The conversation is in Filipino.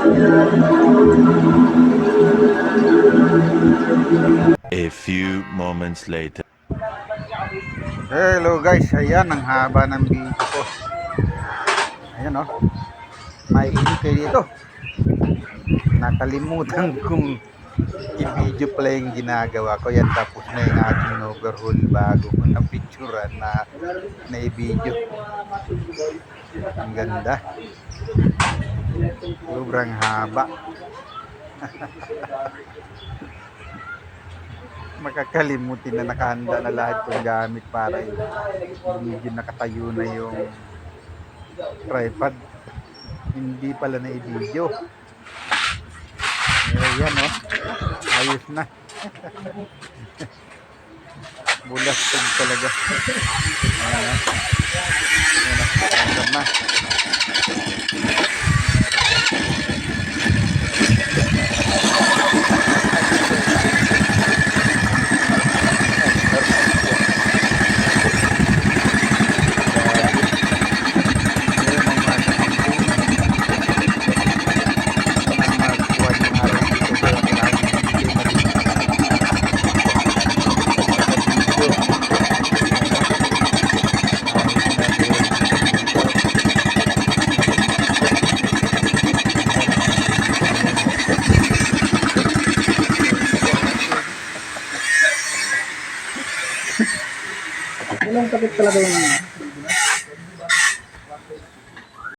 A few moments later. Hello guys, ayan ang haba ng video ko. Ayan oh. May kayo dito. Nakalimutan kong i-video pala yung ginagawa ko. Yan tapos na yung aking overhaul bago ko na picturean na na i-video. Ang ganda. Sobrang haba. makakalimutin na nakahanda na lahat kong gamit para i-video nakatayo na yung tripod. Hindi pala na i-video. Ayan o ayos na. Bulastig talaga. Ayan o ayan o na Walang takip talaga yung